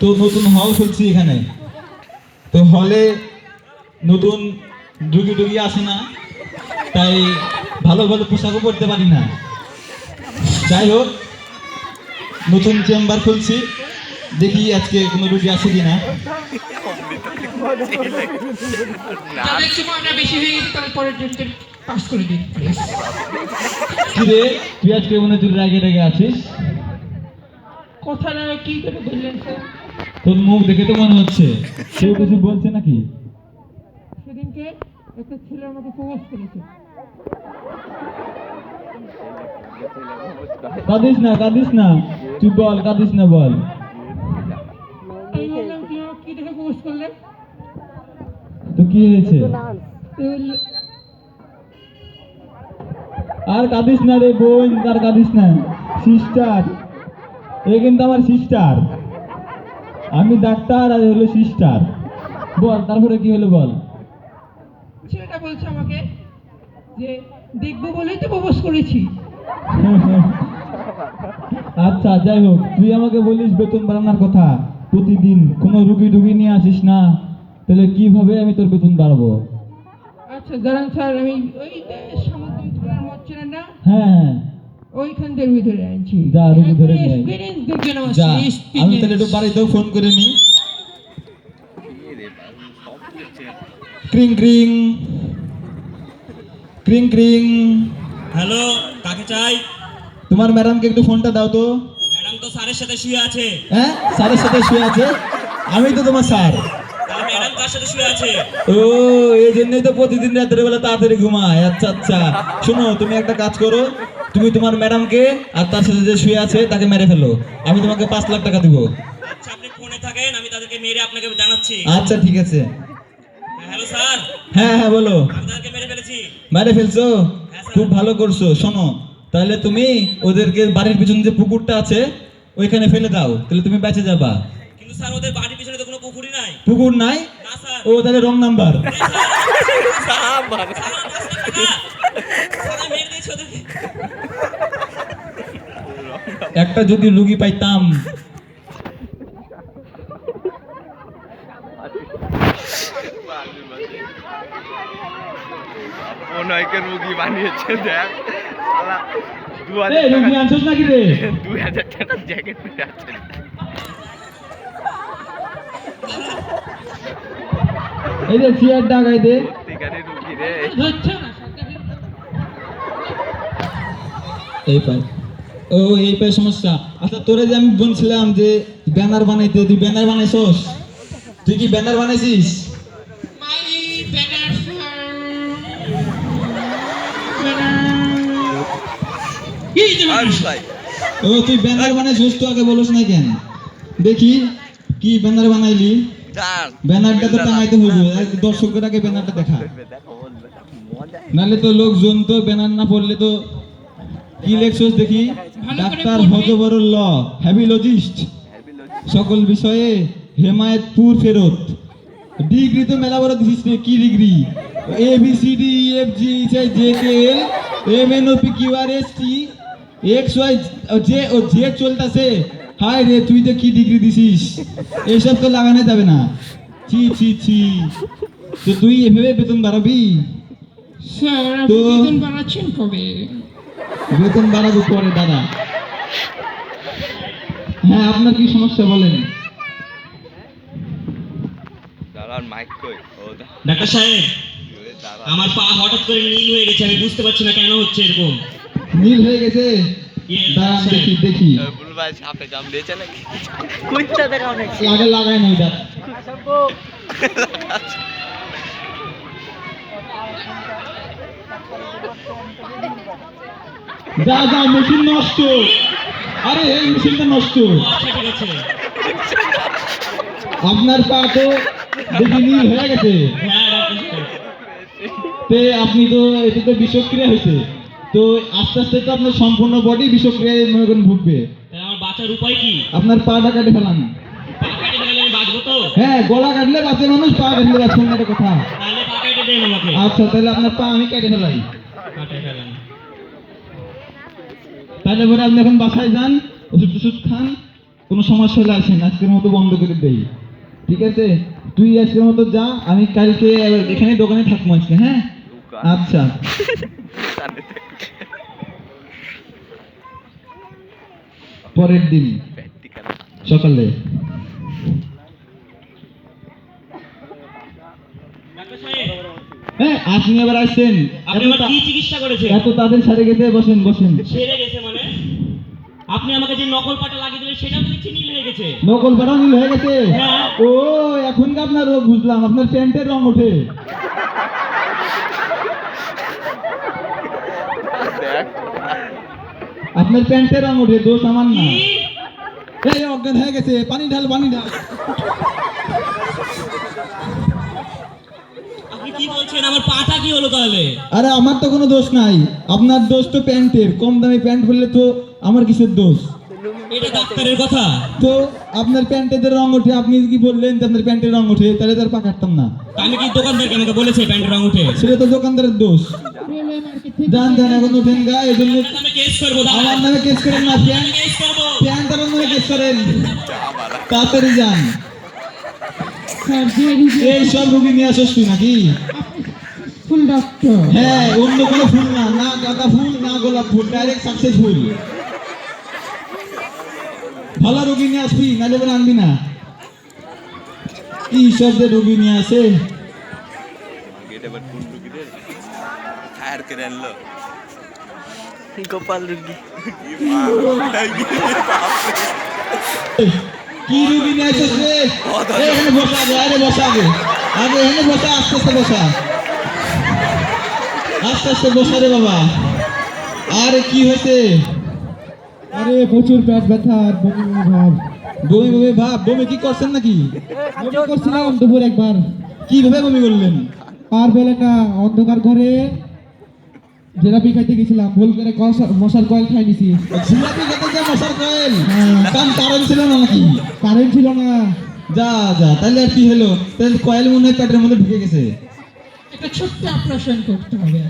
তো নতুন হল খুলছি এখানে। তো হলে নতুন রুগী টুগি আসে না। তাই ভালো ভালো পোশাকও পরতে পারি না। যাই হোক নতুন চেম্বার খুলছি। দেখি আজকে কোনো রুগী আসে প্লিজ কিরে তুই আজকে মনে তুই রাগে রেগে আছিস? কথা না কি করে বললেন স্যার? তোর মুখ দেখে তো মনে হচ্ছে। কেউ কিছু বলছে নাকি? সেদিনকে একটা ছেলে আমাকে প্রপোজ করেছে। কাঁদিস না কাঁদিস না। তুই বল কাঁদিস না বল। আমি বললাম তুই কি দেখে প্রপোজ করলে? তো কি হয়েছে? আর কাঁদিস না রে বোন আর কাঁদিস না। সিস্টার। এ কিন্তু আমার সিস্টার আমি ডাক্তার আর হলো সিস্টার বল তারপরে কি হলো বল? ছেলেটা বলছে আমাকে যে দেখব বলেই তো প্রপোজ করেছি। আচ্ছা যাই হোক তুই আমাকে বলিস বেতন বাড়ানোর কথা। প্রতিদিন কোনো রুগী টুগি নিয়ে আসিস না। তাহলে কীভাবে আমি তোর বেতন বাড়াবো? আচ্ছা দাঁড়ান স্যার আমি ওই সামুদ্রিক মদ চেনেন না? হ্যাঁ হ্যাঁ। ওইখান থেকে ধরে আনছি। যা, রুগী ধরে নিয়ে আয়। এক্সপিরিয়েন্স দেখবেন আমার যা আমি তাহলে একটু বাড়িতেও ফোন করে নিই। ক্রিং ক্রিং। ক্রিং ক্রিং। হ্যালো কাকে চাই? তোমার ম্যাডামকে একটু ফোনটা দাও তো। ম্যাডাম তো স্যারের সাথে শুয়ে আছে। হ্যাঁ স্যারের সাথে শুয়ে আছে? আমি তো তোমার স্যার। তাহলে ম্যাডাম কার সাথে শুয়ে আছে। ও এই জন্যই তো প্রতিদিন রাতের বেলা তাড়াতাড়ি ঘুমায়। আচ্ছা আচ্ছা। শোনো তুমি একটা কাজ করো। তুমি তোমার ম্যাডামকে আর তার সাথে যে শুয়ে আছে তাকে মেরে ফেলো। আমি তোমাকে পাঁচ লাখ টাকা দিব। আচ্ছা আপনি ফোনে থাকেন আমি তাদেরকে মেরে আপনাকে জানাচ্ছি। আচ্ছা ঠিক আছে। Hello sir. হ্যাঁ হ্যাঁ বলো। তাদেরকে মেরে ফেলেছি। মেরে ফেলছো? খুব ভালো করছ। শোনো তাহলে তুমি ওদেরকে বাড়ির পিছনে যে পুকুরটা আছে ওইখানে ফেলে দাও। তাহলে তুমি বেঁচে যাবা। কিন্তু স্যার ওদের বাড়ির পিছনে তো কোনো পুকুরই নাই। পুকুর নাই? ও তাহলে রং নাম্বার স্যার, আমার পাঁচ লাখ টাকা। স্যার, আমি মেরে দিয়েছি ওদেরকে একটা যদি লুগি পাইতাম। অনয়কে রুগী বানিয়েছে দেখ। দু হাজার টাকার জ্যাকেট পরে আছে। এই যে চেয়ার দে এই ও এই পাই সমস্যা। আচ্ছা তোরে যে আমি বলছিলাম যে ব্যানার বানাইতে তুই ব্যানার বানাইছস? তুই কি ব্যানার বানাইছিস? ও তুই ব্যানার বানাইছিস? তো আগে বলছ না কেন? দেখি কি ব্যানার বানাইলি? ব্যানারটা তো টাঙাইতে হইব। এক দর্শকের আগে ব্যানারটা দেখা। নাহলে তো লোকজন তো ব্যানার না পড়লে তো কি লেখছস দেখি? ডাক্তার পড়বি। হজবরল ল হ্যাবিলজিস্ট। সকল বিষয়ে হেমায়তপুর ফেরত। ডিগ্রি তো মেলা বড় দিছিস রে কি degree? A B C D F G H I J K L M N O P Q R S T X Y J O J চলতাছে। হায় রে তুই তো কি ডিগ্রি দিছিস? এসব তো লাগানো যাবে না। ছি ছি ছি। তো তুই এভাবে বেতন বাড়াবি? স্যার বেতন বাড়াচ্ছেন কবে? বেতন বাড়াবো পরে দাদা। হ্যাঁ আপনার কি সমস্যা বলেন? দাঁড়ান মাইক কই? ও দা- ডাক্তার সাহেব আমার পা হঠাৎ করে নীল হয়ে গেছে আমি বুঝতে পারছি না কেন হচ্ছে এরকম। নীল হয়ে গেছে? ইয়ে, দাঁড়ান দেখি দেখি। ভাই সাপে নাকি? আগে লাগাই নাই দাঁত যা যা মেশিন নষ্ট। আরে এই মেশিনটা নষ্ট। আপনার পা তো হয়ে গেছে। তে আপনি তো এটা তো বিষক্রিয়া হয়েছে। তো আস্তে আস্তে তো আপনার সম্পূর্ণ বডি বিষক্রিয়ায় মনে করেন ভুগবে। আমার বাঁচার উপায় কি? আপনার পাটা কাটে ফেলান। হ্যাঁ গলা কাটলে বাঁচে মানুষ পা কাটলে না কথা। আচ্ছা তাহলে আপনার পা আমি কেটে ফেলাই। কাটে ফেলেন। তাহলে পরে আপনি এখন বাসায় যান ওষুধ টষুধ খান কোনো সমস্যা হলে আসেন আজকের মতো বন্ধ করে দেই। ঠিক আছে? তুই আজকের মতো যা আমি কালকে এখানে দোকানে থাকব আজকে হ্যাঁ? আচ্ছা। পরের দিন। সকালে। হ্যাঁ আপনি আবার আসছেন। আপনি কি চিকিৎসা করেছে এত তাদের সারে গেছে বসেন বসেন। সেরে গেছে আপনি আমাকে যে নকল পাটা লাগিয়ে দিলেন সেটাও তো দেখছি নীল হয়ে গেছে। নকল পাড়া নীল হয়ে গেছে? হ্যাঁ। ও এখন কি আপনার রোগ বুঝলাম আপনার প্যান্টের রং ওঠে। আপনার প্যান্টের রং ওঠে দোষ আমার না। এই অজ্ঞান হয়ে গেছে পানি ঢাল পানি ঢাল। আপনি কি বলছেন? আমার পাটা কি হলো তাহলে? আরে আমার তো কোনো দোষ নাই। আপনার দোষ তো প্যান্টের কম দামি প্যান্ট পরলে তো আমার কিসের দোষ? এটা ডাক্তারের কথা। তো আপনার প্যান্টের রং ওঠে আপনি কি বললেন যে আপনার প্যান্টের রং ওঠে? তাহলে তার পা কাটতাম না। আমি কি দোকানদারকে আমাকে বলেছে প্যান্টের রং উঠে সেটা তো দোকানদারের দোষ। জান জান এখন ওঠেন গা এই জন্য আমি কেস করব দাদা আমার নামে কেস করেন না প্যান্ট আমার নামে কেস করেন। তাড়াতাড়ি যান। এই সব রুগী নিয়ে আসছিস তুই নাকি? Full doctor. হ্যাঁ অন্য কোনো ফুল না না গাঁদা ফুল না গোলাপ ফুল ডাইরেক্ট সাকসেসফুল ভালো রোগী নিয়ে আসবি নাহলে বলে আনবি না। কি সব যে রুগী নিয়ে আসে। করে গোপাল রুগী। কি রুগী নিয়ে আসিস রে? এখানে বসা আগে আরে বসা আগে। আগে এখানে বসা আস্তে আস্তে বসা। আস্তে আস্তে বসা রে বাবা। আরে কি হয়েছে? আরে প্রচুর পেট ব্যথা আর বমি বমি ভাব। বমি বমি ভাব বমি কি করছেন নাকি? বমি করছিলাম দুপুর একবার। কীভাবে বমি করলেন? পার পেলে না অন্ধকার ঘরে জেলাপি খাইতে গেছিলাম। ভুল করে মশার কয়েল খাই নিছি। জিলাপি খেতে যা মশার কয়েল? হ্যাঁ। কারণ কারণ ছিল না নাকি? কারেন্ট ছিল না। যা যা তাহলে আর কি হলো? তাহলে কয়েল মনে হয় পেটের মধ্যে ঢুকে গেছে। একটা ছোট্ট অপারেশন করতে হবে।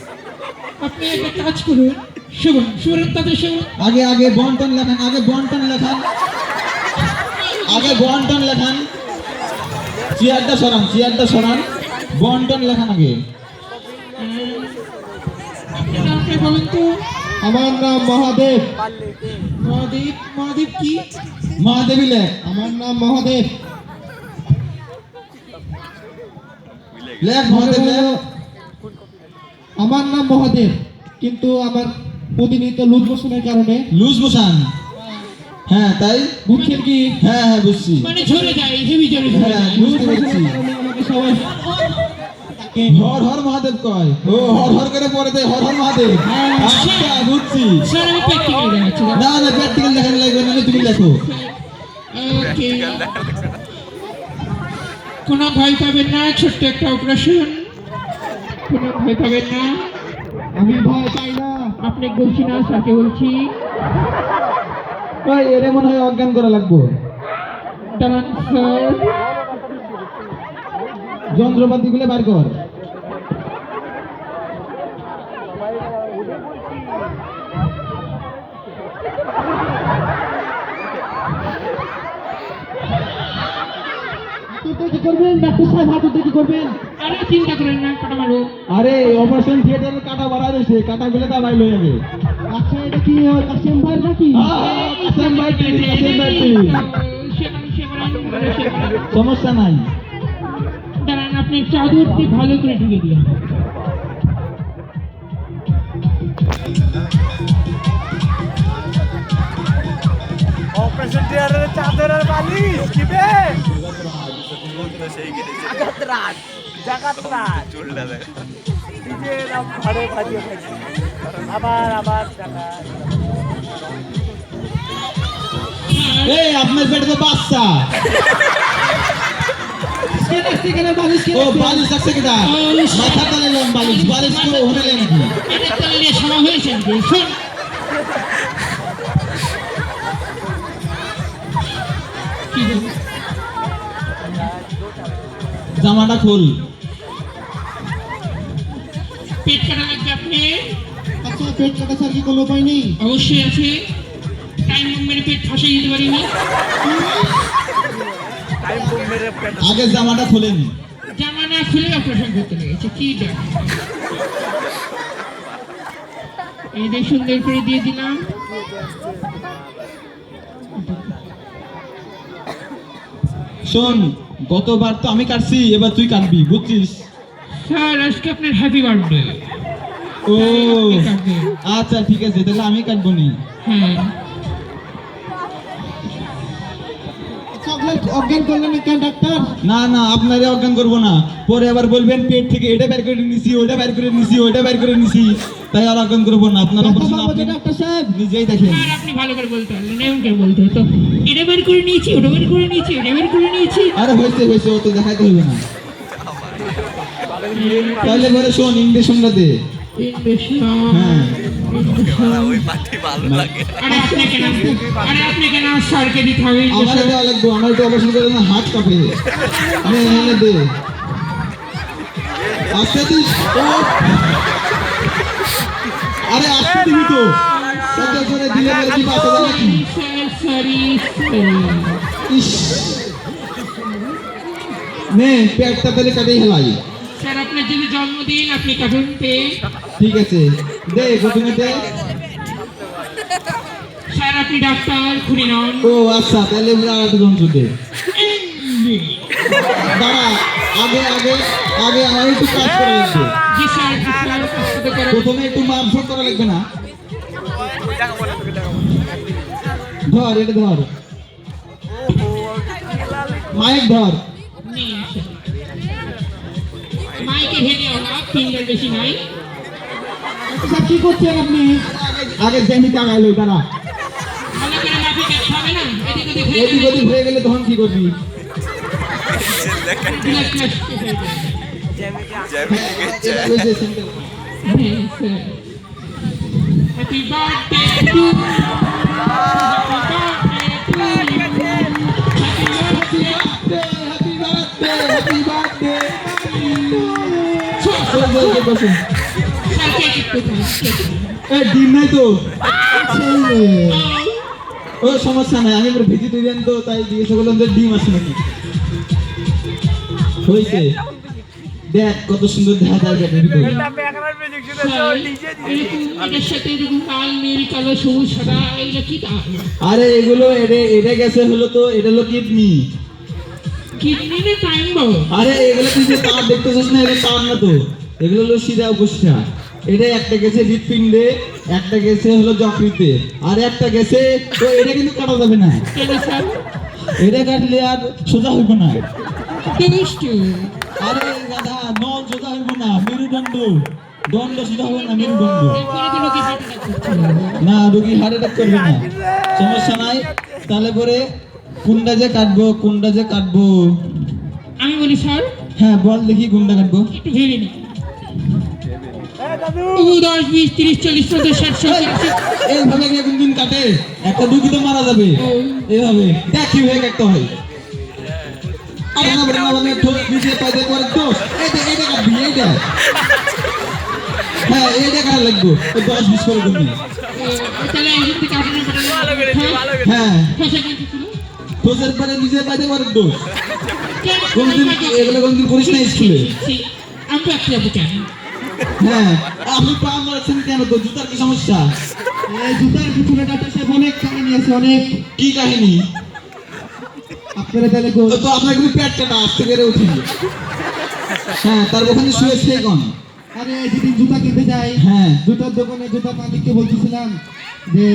আপনি একটা কাজ করুন শুভন শুভন তাদের শুভন আগে আগে বন্টন লেখান আগে বন্টন লেখান। আগে বন্টন লেখান। চেয়ারটা সরান চেয়ারটা সরান। বন্টন লেখান আগে। বলুন তো আমার নাম মহাদেব। মহাদেব মহাদেব কি? মহাদেবী লেখ। আমার নাম মহাদেব। লেখ মহাদেব লেখ। আমার নাম মহাদেব কিন্তু আমার প্রতিনিয়ত লুজ মোশনের কারণে। Loose motion? হ্যাঁ তাই? বুঝছেন কি? হ্যাঁ হ্যাঁ বুঝছি। মানে ঝরে যায় হেভি ঝরে ঝরে হ্যাঁ যায় বুঝতে পেরেছি। সবাই হর হর মহাদেব কয়। ও হর হর করে পরে দেয় হর হর মহাদেব। আচ্ছা বুঝছি। স্যার আমি প্র্যাকটিক্যাল দেখাচ্ছি। না না প্র্যাকটিক্যাল দেখানো লাগবে না তুমি লেখো। ওকে কোনো ভয় পাবেন না ছোট্ট একটা অপারেশন কোনো ভয় পাবেন না। আমি ভয় পাই না। আপনি বলছি না সাথে বলছি। এরে মনে হয় অজ্ঞান করা লাগবো। দাঁড়ান স্যার। যন্ত্রপাতি গুলো বার কর। হাতুতে কি করবেন? ডাক্তার সাহেব হাতুতে কি করবেন? আরে চিন্তা করেন না কাটা মারো আরে অপারেশন থিয়েটারে কাটা বাড়া রয়েছে কাটা গুলো তা বাইল যাবে। আচ্ছা এটা কি হয় কাশেম ভাই নাকি? কাসেম ভাই কাসেম ভাই সমস্যা নাই। দাঁড়ান আপনি চাদর দিয়ে ভালো করে ঢুকে দিন। অপারেশন থিয়েটারে চাদর আর বালিশ কিবে সেই গেটে জাগাত রাত জাগাত রাত চুলটা দেখ নিজে এলাম ঘরে ভাজিয়ে খাইছি আবার আবার জাগা এই আপনার পেটে তো বাচ্চা। মাথা তালে লম বালিশ বালিশ তো হোটেলে নাকি তাহলে হয়েছে জামাটা খুল। পেট কাটা লাগবে আপনি? আচ্ছা পেট কাটা ছাড়া কি কোনো উপায় নেই। অবশ্যই আছে। মেরে পেট ফাঁসিয়ে দিতে পারিনি। টাইম কম মেরে পেট আগে জামাটা খোলেন। জামা না খুলে অপারেশন করতে লেগেছে কি যে সুন্দর করে দিয়ে দিলাম। শোন গতবার তো আমি কাটছি এবার তুই কাটবি বুঝছিস? স্যার আজকে আপনার হ্যাপি বার্থডে ও আচ্ছা ঠিক আছে তাহলে আমি কাটবো নি। হ্যাঁ। অজ্ঞান করলেন কেন ডাক্তার? না না আপনারে অজ্ঞান করব না। পরে আবার বলবেন পেট থেকে এটা বের করে নিছি ওটা বের করে নিছি ওটা বের করে নিছি। তাই আর অজ্ঞান করব না আপনার পাবো আপনি যে ডাক্তার সাহেব। নিজেই দেখেন। আর আপনি ভালো করে বলতে পারলেন এমন করে বলতে হতো। এটা বের করে নিয়েছি ওটা বের করে নিয়েছি এটা বের করে নিয়েছি। আরে হয়েছে হয়েছে অত দেখাইতে হইবে না। তাহলে পরে শোন ইঞ্জেকশনটা দে হ্যাঁ। ওই পার্টি ভালো লাগে আরে আপনি কেন আরে আপনি কেন স্যারকে দিতে হবে? আমার করে হাত কাঁপে। আমি দে। আসতে দিলে কি নাকি স্যার সরি সরি ইস নে পেটটা তাহলে কাটেই হেলাই স্যার আপনার যদি জন্মদিন আপনি কাটুন পে ঠিক আছে দে প্রথমে দে স্যার আপনি ডাক্তার খুনি নন ও আচ্ছা তাহলে আমরা দাঁড়া আগে আগে আগে আমার একটু কাজ করা লাগবে প্রথমে একটু মাপঝোক করা লাগবে না ধর এটা ধর মাইক ধর নিয়ে আসেন মাইকে হেঁটে ওরা ফিঙ্গার বেশি নাই স্যার কি করছেন আপনি আগে জেমি টাকাইলো দাঁড়া ভালো করে মাপে দেখতে হবে না এদিকে দেখে এদিক ওদিক হয়ে গেলে তখন কি করবি দেখেন ব্লাড টেস্ট হয়ে যাবে জ্যামি ওই যে center। Happy birthday to you. ডিম নাই তো ও সমস্যা নাই আমি ভেজিটেরিয়ান তো তাই জিজ্ঞেস করলাম যে ডিম আছে নাকি হয়েছে দেখ কত সুন্দর দেখা যায় পেটের ভিতরে স্যার, এরকম এটার সাথে এরকম লাল নীল কালো সবুজ সাদা এগুলো কি আরে এগুলো এটা এটা গেছে হলো তো এটা হলো কিডনি। কিডনিতে টাইম বাবু আরে এগুলো তুই যে তার দেখতেছিস না এগুলো তার না তো। এগুলো হলো এটা একটা গেছে হৃৎপিণ্ডে একটা গেছে হলো যকৃতে আর একটা গেছে তো এটা কিন্তু কাটা যাবে না। কেন স্যার? এটা কাটলে আর সোজা হইব না। আরে দাদা সোজা হইব না মেরুদণ্ড দণ্ড সোজা হবে না মেরুদণ্ড না রুগী হার্ট অ্যাটাক করবে না। সমস্যা নাই তাহলে পরে কোনটা যে কাটবো কোনটা যে কাটবো। আমি বলি স্যার? হ্যাঁ বল দেখি কোনটা কাটবো। একটু ভেবে নি। ও দশ বিশ তিরিশ চল্লিশ পঞ্চাশ ষাট সত্তর। এইভাবে গিয়ে কোনদিন কাটে? একটা রুগী তো মারা যাবে। এইভাবে। দেখ হয় ঠোঁট পাইতে দোষ। এইটা কাটবি এইটা হ্যাঁ এইটা কাটা লাগবো। দশ বিশ করে হ্যাঁ। পরে নিজে কোনদিন এগুলো কোনদিন করিস না স্কুলে? কেন হ্যাঁ আপনি পা মারাচ্ছেন কেন তো জুতার কি সমস্যা? এই জুতার পিছনে সাহেব অনেক কাহিনী আছে অনেক কি কাহিনী? আপনারা তাহলে তো আপনার কিন্তু পেট কাটা আসতে পেরে উঠি হ্যাঁ তার ওখানে শুয়েছে এখন আরে যেদিন জুতা কিনতে যাই হ্যাঁ। জুতার দোকানে জুতার মালিককে বলতেছিলাম যে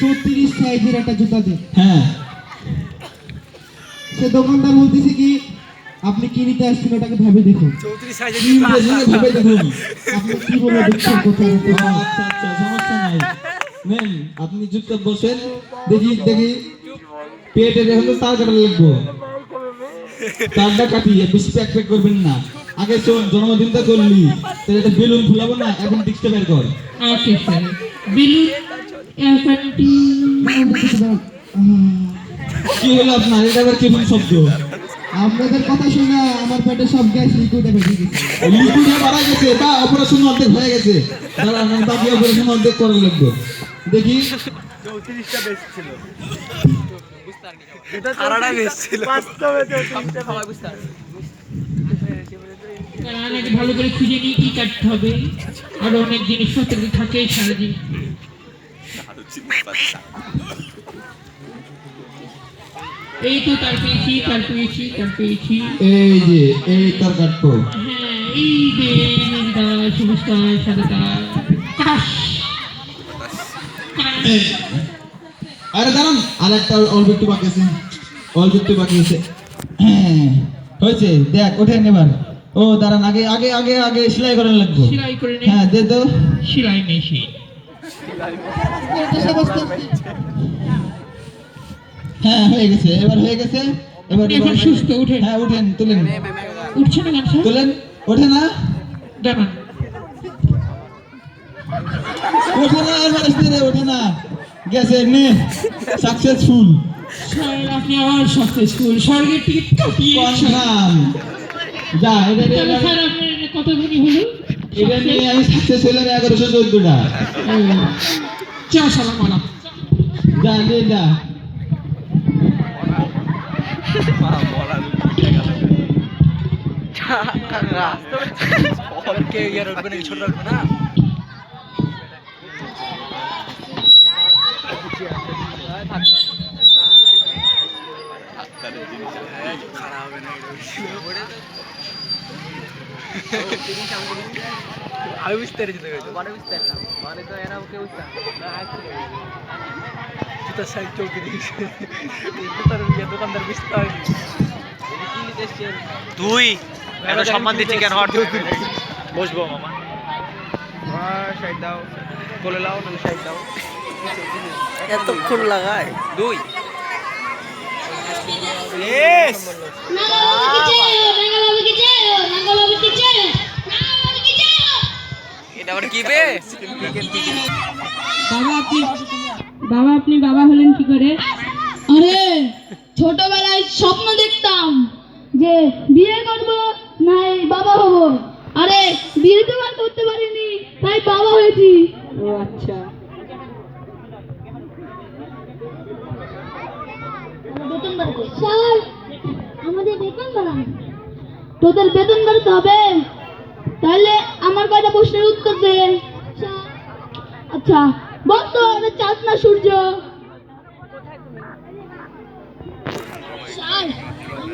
চৌত্রিশ সাইজের একটা জুতা দে। হ্যাঁ। সে দোকানদার বলতেছে কি আপনি কি নিতে আসছেন ওটাকে ভাবে দেখুন। ভাবে দেখুন। আপনি কি বলে দেখছেন কোথায় আচ্ছা আচ্ছা সমস্যা নাই। নেন আপনি চুপচাপ বসেন। দেখি দেখি। পেটে দেখুন তার কাটা লাগবো। তারটা কাটি বেশি প্যাক প্যাক করবেন না। আগে শোন জন্মদিনটা করলি। তাহলে একটা বেলুন ফুলাবো না এখন টিকতে বের কর। Okay sir. বিলুন এফএনটি কি হলো আপনার? এটা আবার কেমন শব্দ? আপনাদের কথা শুনে আমার পেটে সব গ্যাস লিকুইডে বেরিয়ে গেছে। লিকুইডে মারা গেছে বা অপারেশন অর্ধেক হয়ে গেছে। দাঁড়ান আমি বাকি অপারেশন অর্ধেক করা লাগবে দেখি। চৌত্রিশটা বেশ ছিল। সারাটা বেশ ছিল। বাস্তবে চৌত্রিশটা সবাই বুঝতে পারবে। আগে ভালো করে খুঁজে নিয়ে কি কাটতে হবে? আরও অনেক জিনিসপত্র থাকে সারাদিন। এই তো তার পেয়েছি তার পেয়েছি তার পেয়েছি। এই যে এই তার কাটতো হ্যাঁ এই যে কাশ! আরে দাঁড়ান আর একটা অল্প একটু বাকি আছে অল্প একটু বাকি আছে। হ্যাঁ, হয়েছে দেখ ওঠেন এবার। ও দাঁড়ান আগে আগে আগে আগে সেলাই করার লাগবে। সেলাই করে নে। হ্যাঁ দে তো। সেলাই নেই সে। হ্যাঁ হয়ে গেছে এবার হয়ে গেছে। এবার এখন সুস্থ উঠেন। হ্যাঁ উঠেন তুলেন। উঠছে না কেন স্যার? তুলেন ওঠে না? দাঁড়ান। ওঠে না আর মানুষ রে ওঠে না। গেছে নে। সাকসেসফুল আপনি আবার সাকসেসফুল স্বর্গের টিকিট কাটিয়ে যা এটা নিয়ে স্যার আপনার এটা কতখানি হলো? এটা নিয়ে আমি সাকসেস হলাম এগারোশো চোদ্দটা চা সালাম যা নে যা। কে ইয়ার উঠবে না ছোট উঠবে না খারাপ হবে না আমি বুঝতে পেরেছি তো মানে বুঝতে পারলাম। মানে তো এরা ওকে বুঝতে জুতার সাইজ চৌত্রিশ জুতার ইয়ে দোকানদার বুঝতে হয়নি তুই? এত সম্মান দিচ্ছি কেন? বসবো মামা। সাইড দাও। বলে লাও নাহলে সাইড দাও। এতক্ষণ লাগায়? দুই। আবার কি বে? বাবা আপনি বাবা আপনি বাবা হলেন কি করে? আরে ছোটবেলায় স্বপ্ন দেখতাম যে বিয়ে করব না এই বাবা হব। আরে বিয়ে তো আর করতে পারিনি তাই বাবা হয়েছি। ও আচ্ছা। আমাদের বেতন বাড়ান। তোদের বেতন বাড়াতে হবে তাহলে আমার কয়টা প্রশ্নের উত্তর দে স্যার, আচ্ছা বল তো এটা চাঁদ না সূর্য।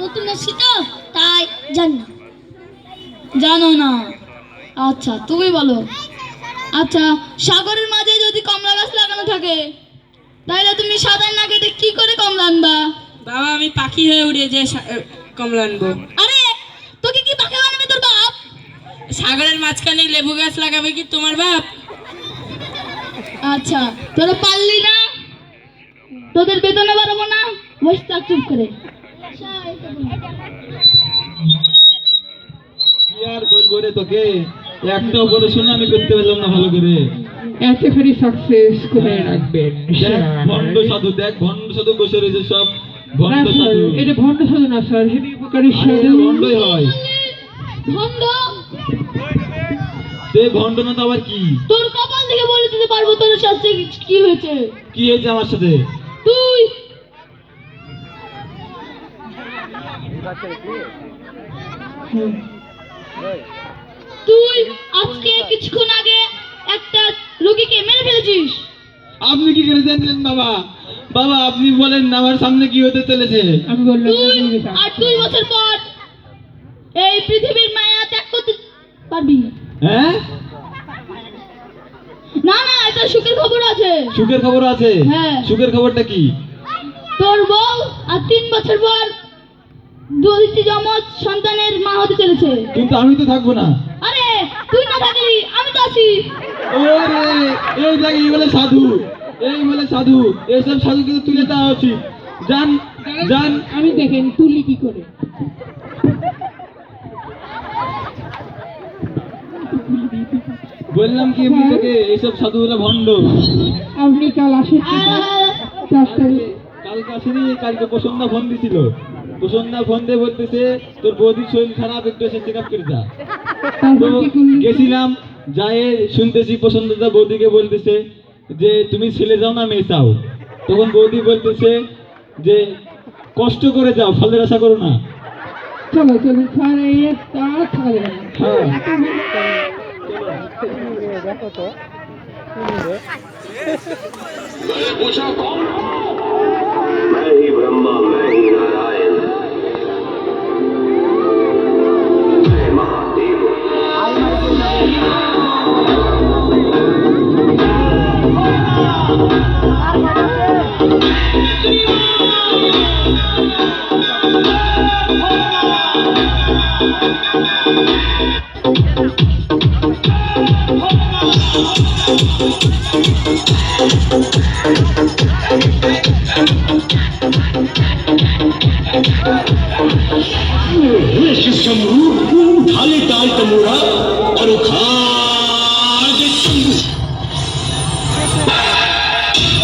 নতুন এসেছি তো তাই জানি না। জানো না। আচ্ছা তুমি বলো। আচ্ছা সাগরের মাঝে যদি কমলা গাছ লাগানো থাকে তাহলে তুমি সাঁতার না কেটে কি করে কমলা আনবা? বাবা আমি পাখি হয়ে উড়ে যে সা- কমলা আনব। আরে তোকে কি পাখি বানাবে তোর বাপ? সাগরের মাঝখানে লেবু গাছ লাগাবে কি তোমার বাপ? আচ্ছা তোরা পারলি না? তোদের বেতনে বাড়াবো না? বসে থাক চুপ করে। কি আর বলব রে তোকে? একটা অপারেশন আমি করতে পারলাম না ভালো করে। এতখানি সাকসেস করে রাখবেন? ভণ্ড সাধু দেখ ভণ্ড সাধু বসে রয়েছে সব। না ভণ্ড স্যার সাধু। এটা ভণ্ড সাধু না স্যার সেটা উপকারী সাধু। ভণ্ডই হয়। ভণ্ড? তে ভণ্ড না তো আবার কি? তোর কপাল থেকে বলে দিতে পারব তোর সাথে কি হয়েছে। কি হয়েছে আমার সাথে? তুই। তুই আজকে কিছুক্ষণ আগে একটা রোগীকে মেরে ফেলেছিস। আপনি কি করে জানলেন বাবা? বাবা আপনি বলেন না আমার সামনে কি হতে চলেছে? আমি বললাম তুই আর দুই বছর পর এই পৃথিবীর মায়া ত্যাগ করতে পারবি হ্যাঁ? না না এটা সুখের খবর আছে। সুখের খবর আছে? হ্যাঁ। সুখের খবরটা কি? তোর বউ আর তিন বছর পর দুইটি যমজ সন্তানের মা হতে চলেছে। কিন্তু আমি তো থাকব না। আরে তুই না থাকলি আমি তো আছি। ওরে এই দেখ এই বলে সাধু। এই বলে সাধু। এইসব সাধুকে তো তুলে দেওয়া উচিত। জান জান। আমি দেখেন তুলি কি করে? বললাম কি এমনি তোকে এইসব সাধু হলে ভণ্ড? আপনি কাল আসেন। কালকে আসেনি কালকে প্রসন্না ফোন দিছিল। প্রসন্না ফোন দিয়ে বলতেছে তোর বৌদির শরীর খারাপ একটু এসে চেক আপ করে যা। তো গেছিলাম শুনতেছি প্রসন্নদা বৌদিকে বলতেছে যে তুমি ছেলে যাও না মেয়ে চাও। তখন বৌদি বলতেছে যে কষ্ট করে যাও ফলের আশা করো না। চলো চলো হ্যাঁ। দেখো তো। ব্রহ্মা